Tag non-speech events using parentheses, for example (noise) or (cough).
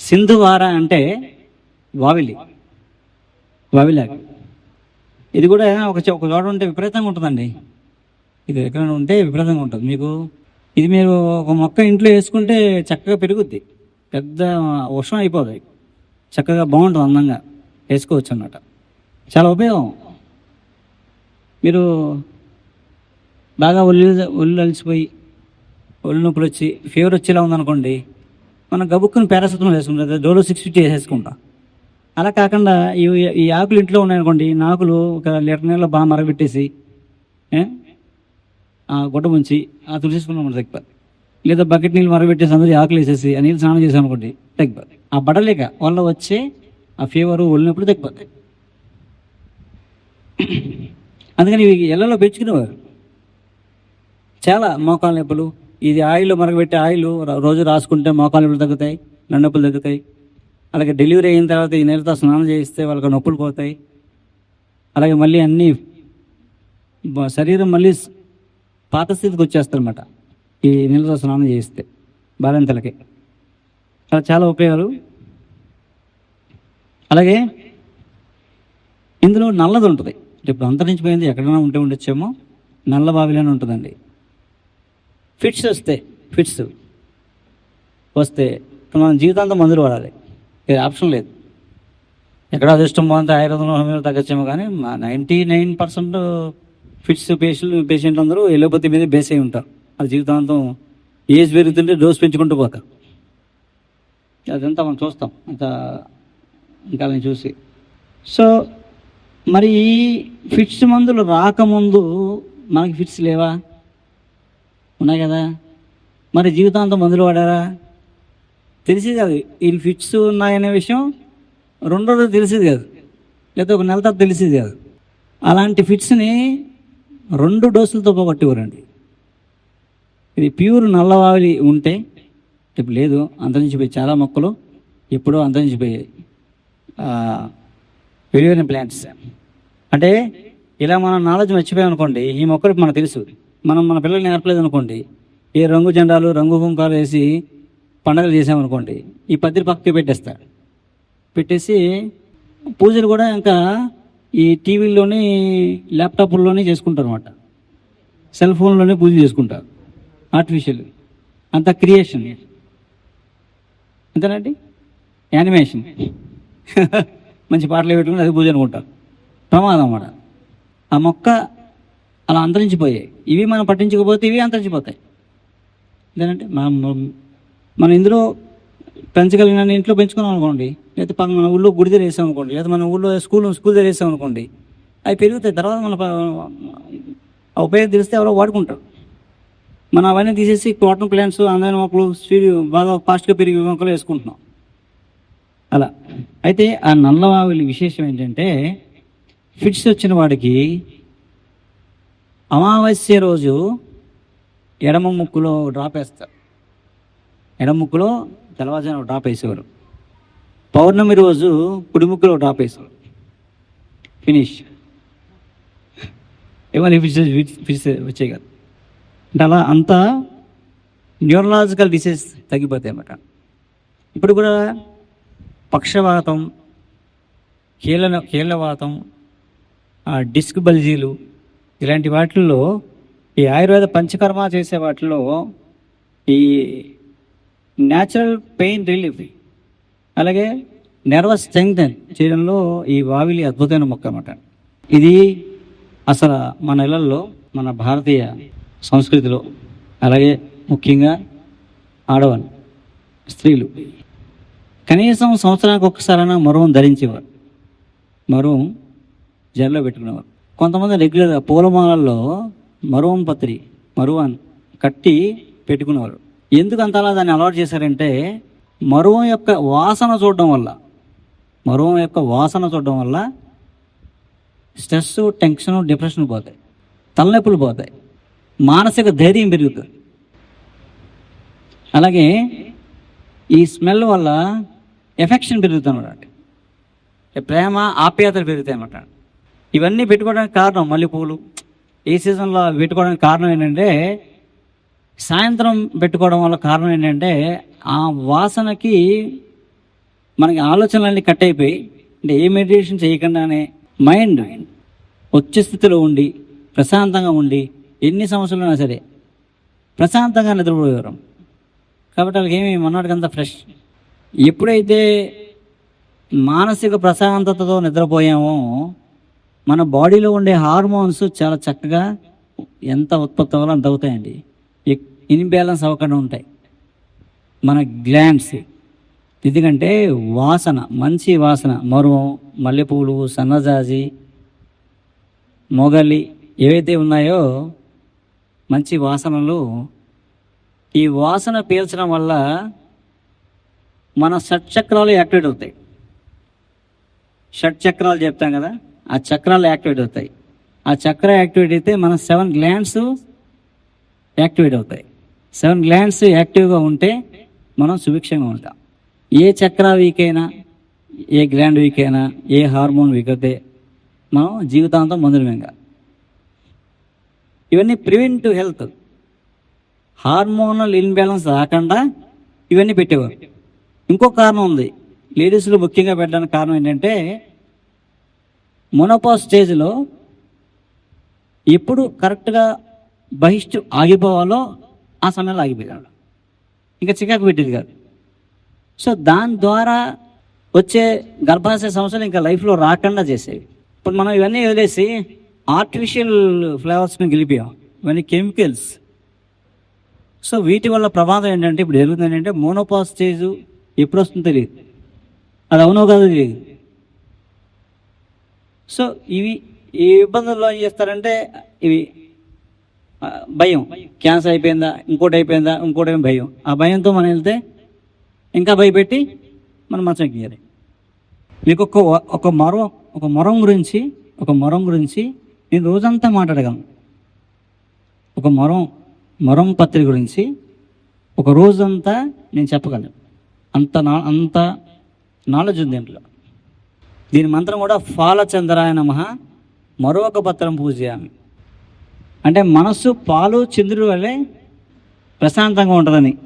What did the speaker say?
సింధువార అంటే వావిలి. వావిలాగ్. ఇది కూడా ఒక ఒక చోట ఉంటే విపరీతంగా ఉంటుందండి. ఇది ఎక్కడైనా ఉంటే విపరీతంగా ఉంటుంది మీకు. ఇది మీరు ఒక మొక్క ఇంట్లో వేసుకుంటే చక్కగా పెరుగుద్ది. పెద్ద వర్షం అయిపోతుంది చక్కగా బాగుంటుంది అందంగా. వేసుకోవచ్చు అన్నమాట చాలా ఉపయోగం. మీరు బాగా ఒళ్ళు ఒళ్ళు అలసిపోయి ఒళ్ళు నొప్పులు వచ్చి ఫీవర్ వచ్చేలా ఉందనుకోండి మనం గబుక్కుని పారాసిటమాల్ వేసుకుంటాం డోలో సిక్స్ ఫిఫ్టీ వేసేసుకుంటాం. అలా కాకుండా ఈ ఈ ఆకులు ఇంట్లో ఉన్నాయనుకోండి ఈ ఆకులు ఒక లీటర్ నీళ్ళలో బాగా మరగబెట్టేసి ఆ గుడ్డ ఉంచి ఆ తుడిసేసుకున్నాం మన తగ్గిపోద్ది లేదా బకెట్ నీళ్ళు మరగబెట్టేసి అందరూ ఆకులు వేసేసి ఆ నీళ్ళు స్నానం చేసాం అనుకోండి తగ్గిపోతుంది ఆ బడలేక వల్ల వచ్చే ఆ ఫీవర్ ఒళ్ళినప్పుడు తగ్గిపోతాయి అందుకని ఇవి ఎల్లలో పెంచుకునేవారు. చాలా మోకాళ్ళ నొప్పులు ఇది ఆయిల్ మరగబెట్టే ఆయిల్ రోజు రాసుకుంటే మోకాలు నొప్పులు తగ్గుతాయి నొప్పులు తగ్గుతాయి. అలాగే డెలివరీ అయిన తర్వాత ఈ నీళ్ళతో స్నానం చేయిస్తే వాళ్ళకి నొప్పులు పోతాయి. అలాగే మళ్ళీ అన్నీ శరీరం మళ్ళీ పాత స్థితికి వచ్చేస్తారనమాట ఈ నీళ్ళతో స్నానం చేయిస్తే బాలింతలకి. అలా చాలా ఉపయోగాలు. అలాగే ఇందులో నల్లది ఉంటుంది. ఇప్పుడు అంతరించిపోయింది ఎక్కడైనా ఉంటే ఉండొచ్చేమో నల్ల బావిలోనే ఉంటుందండి. ఫిట్స్ వస్తే ఫిట్స్ వస్తే మనం జీవితాంతం మందులు వాడాలి. ఇది ఆప్షన్ లేదు. ఎక్కడ అదృష్టం బాగుంటే ఆయుర్వేదంలో తగ్గచ్చేమో కానీ మా ninety nine percent fits patient పేషెంట్లు అందరూ ఎలోపతి మీద బేస్ అయి ఉంటారు. అది జీవితాంతం ఏజ్ పెరుగుతుంటే డోస్ పెంచుకుంటూ పోతారు. అదంతా మనం చూస్తాం. అంత ఇంకా నేను చూసి. సో మరి ఈ ఫిట్స్ మందులు రాకముందు మనకి ఫిట్స్ లేవా? ఉన్నాయి కదా? మరి జీవితాంతం మందులు వాడారా? తెలిసేది కాదు. ఈ ఫిట్స్ ఉన్నాయనే విషయం రెండో రోజు తెలిసేది కాదు. లేదా ఒక నెల తర్వాత తెలిసేది కాదు. అలాంటి ఫిట్స్ని రెండు డోసులతో పోగొట్టేవారండి. ఇది ప్యూర్ నల్లవావిలి ఉంటే ఇప్పుడు లేదు. అంతరించిపోయి చాలా మొక్కలు ఎప్పుడో అంతరించిపోయాయి విలువైన ప్లాంట్స్ అంటే ఇలా మనం నాలెడ్జ్ మర్చిపోయాం అనుకోండి ఈ మొక్కలు మనకు తెలుసు. మనం మన పిల్లల్ని నేర్పలేదు అనుకోండి. ఏ రంగు జెండాలు రంగు కుంకాలు వేసి పండగలు చేసామనుకోండి ఈ పద్దతి పక్కకి పెట్టేస్తారు పెట్టేసి పూజలు కూడా ఇంకా ఈ టీవీల్లోని ల్యాప్టాప్ల్లోనే చేసుకుంటారు అనమాట సెల్ ఫోన్లోనే పూజ చేసుకుంటారు ఆర్టిఫిషియల్ అంత క్రియేషన్ అంతేనండి? యానిమేషన్ (laughs) మంచి పాటలు పెట్టుకుని అది పూజ అనుకుంటారు ప్రమాదం అన్నమాట. ఆ మొక్క అలా అంతరించిపోయాయి. ఇవి మనం పట్టించకపోతే ఇవి అంతరించిపోతాయి. ఏంటంటే మనం మనం ఇందులో పెంచగలిగిన ఇంట్లో పెంచుకున్నాం అనుకోండి లేకపోతే మన ఊళ్ళో గుడి దగ్గర వేసాం అనుకోండి లేకపోతే మన ఊళ్ళో స్కూల్ స్కూల్ దగ్గర వేసాం అనుకోండి అవి పెరుగుతాయి. తర్వాత మన ఆ ఉపయోగం తెలిస్తే ఎవరో వాడుకుంటారు. మనం అవన్నీ తీసేసి కాటన్ ప్లాంట్స్ అందమైన మొక్కలు స్పీడ్ బాగా ఫాస్ట్గా పెరిగే మొక్కలు వేసుకుంటున్నాం. అలా. అయితే ఆ నల్లవావిలి విశేషం ఏంటంటే ఫిట్స్ వచ్చిన వాడికి అమావాస్య రోజు ఎడమ ముక్కులో డ్రాప్ వేస్తారు. ఎడమ ముక్కులో తెల్లవారుజామున డ్రాప్ వేసేవారు. పౌర్ణమి రోజు కుడి ముక్కులో డ్రాప్ వేసేవారు. ఫినిష్. ఏమని ఫిట్స్ ఫిట్స్ వచ్చాయి అంటే అలా అంతా న్యూరలాజికల్ డిసీజ్ తగ్గిపోతాయి అన్నమాట. ఇప్పుడు కూడా పక్షవాతం కీళ్ళ కీళ్ళవాతం ఆ డిస్క్ బల్జీలు ఇలాంటి వాటిల్లో ఈ ఆయుర్వేద పంచకర్మ చేసే వాటిలో ఈ న్యాచురల్ పెయిన్ రిలీఫ్ అలాగే నెర్వస్ స్ట్రెంగ్తన్ చేయడంలో ఈ వావిలి అద్భుతమైన మొక్క అన్నమాట. ఇది అసలు మన ఇళ్ళల్లో మన భారతీయ సంస్కృతిలో అలాగే ముఖ్యంగా ఆడవాళ్ళు స్త్రీలు కనీసం సంవత్సరానికి ఒక్కసారైనా మరువం ధరించేవారు మరువం జల్లో పెట్టుకునేవారు. కొంతమంది రెగ్యులర్గా పూలమాలల్లో మరువం పత్రి మరువాన్ కట్టి పెట్టుకునేవారు. ఎందుకు అంతలా దాన్ని అలవాటు చేశారంటే మరువం యొక్క వాసన చూడడం వల్ల మరువం యొక్క వాసన చూడడం వల్ల స్ట్రెస్ టెన్షన్ డిప్రెషన్ పోతాయి తలనొప్పులు పోతాయి మానసిక ధైర్యం పెరుగుతుంది. అలాగే ఈ స్మెల్ వల్ల ఎఫెక్షన్ పెరుగుతుంది అన్నమాట. ప్రేమ ఆప్యాయతలు పెరుగుతాయి అన్నమాట. ఇవన్నీ పెట్టుకోవడానికి కారణం మల్లెపూలు. ఈ సీజన్లో పెట్టుకోవడానికి కారణం ఏంటంటే సాయంత్రం పెట్టుకోవడం వల్ల కారణం ఏంటంటే ఆ వాసనకి మనకి ఆలోచనలన్నీ కట్ అయిపోయి అంటే ఏ మెడిటేషన్ చేయకుండానే మైండ్ వచ్చే స్థితిలో ఉండి ప్రశాంతంగా ఉండి ఎన్ని సమస్యలు ఉన్నా సరే ప్రశాంతంగా నిద్రపోయేవారు. కాబట్టి వాళ్ళకి ఏమి మొన్నటికంతా ఫ్రెష్. ఎప్పుడైతే మానసిక ప్రశాంతతతో నిద్రపోయామో మన బాడీలో ఉండే హార్మోన్స్ చాలా చక్కగా ఎంత ఉత్పత్తి అవ్వాలో అంత అవుతాయండి. ఇన్బ్యాలెన్స్ అవ్వకుండా ఉంటాయి. మన గ్లాండ్స్. ఎందుకంటే వాసన మంచి వాసన మరువం మల్లెపూలు సన్నజాజి మొగలి ఏవైతే ఉన్నాయో మంచి వాసనలు ఈ వాసన పీల్చడం వల్ల మన షట్చక్రాలు యాక్టివేట్ అవుతాయి. షట్ చక్రాలు చెప్తాం కదా ఆ చక్రాలు యాక్టివేట్ అవుతాయి. ఆ చక్ర యాక్టివేట్ అయితే మన సెవెన్ గ్లాండ్స్ యాక్టివేట్ అవుతాయి. సెవెన్ గ్లాండ్స్ యాక్టివ్గా ఉంటే మనం సుభిక్షంగా ఉంటాం. ఏ చక్ర వీక్ అయినా ఏ గ్లాండ్ వీక్ అయినా ఏ హార్మోన్ వీక్ అయితే మనం జీవితాంతం మందులమేగా ఇవన్నీ ప్రివెంట్ హెల్త్. హార్మోనల్ ఇన్బ్యాలెన్స్ రాకుండా ఇవన్నీ పెట్టేవారు. ఇంకో కారణం ఉంది. లేడీస్లో ముఖ్యంగా పెట్టడానికి కారణం ఏంటంటే మొనోపా స్టేజ్లో ఎప్పుడు కరెక్ట్గా బహిష్టు ఆగిపోవాలో ఆ సమయంలో ఆగిపోయాడు ఇంకా చికాకు పెట్టేది కాదు. సో దాని ద్వారా వచ్చే గర్భాశయ సమస్యలు ఇంకా లైఫ్లో రాకుండా చేసేవి. ఇప్పుడు మనం ఇవన్నీ వదిలేసి ఆర్టిఫిషియల్ ఫ్లేవర్స్ని గెలిపాం. ఇవన్నీ కెమికల్స్. సో వీటి వల్ల ప్రమాదం ఏంటంటే ఇప్పుడు జరుగుతుంది ఏంటంటే మోనోపాస్ స్టేజ్ ఎప్పుడు వస్తుందో తెలియదు. అది అవునో కాదు తెలియదు సో ఇవి ఈ ఇబ్బందుల్లో ఏం చేస్తారంటే ఇవి భయం. క్యాన్సర్ అయిపోయిందా ఇంకోటి అయిపోయిందా ఇంకోటి భయం. ఆ భయంతో మనం వెళ్తే ఇంకా భయపెట్టి మనం మంచం ఎక్కియాలి. మీకు ఒక ఒక మొరం ఒక మొరం గురించి ఒక మొరం గురించి నేను రోజంతా మాట్లాడగలను. ఒక మొరం మొరం పత్రి గురించి ఒక రోజంతా నేను చెప్పగలను. అంత నా అంత నాలెడ్జ్ ఉంది దీంట్లో దీని మంత్రం కూడా ఫాలచంద్రాయ నమ మరొక పత్రం పూజయామి. అంటే మనస్సు పాలు చంద్రుడి వల్లే ప్రశాంతంగా ఉంటుందని.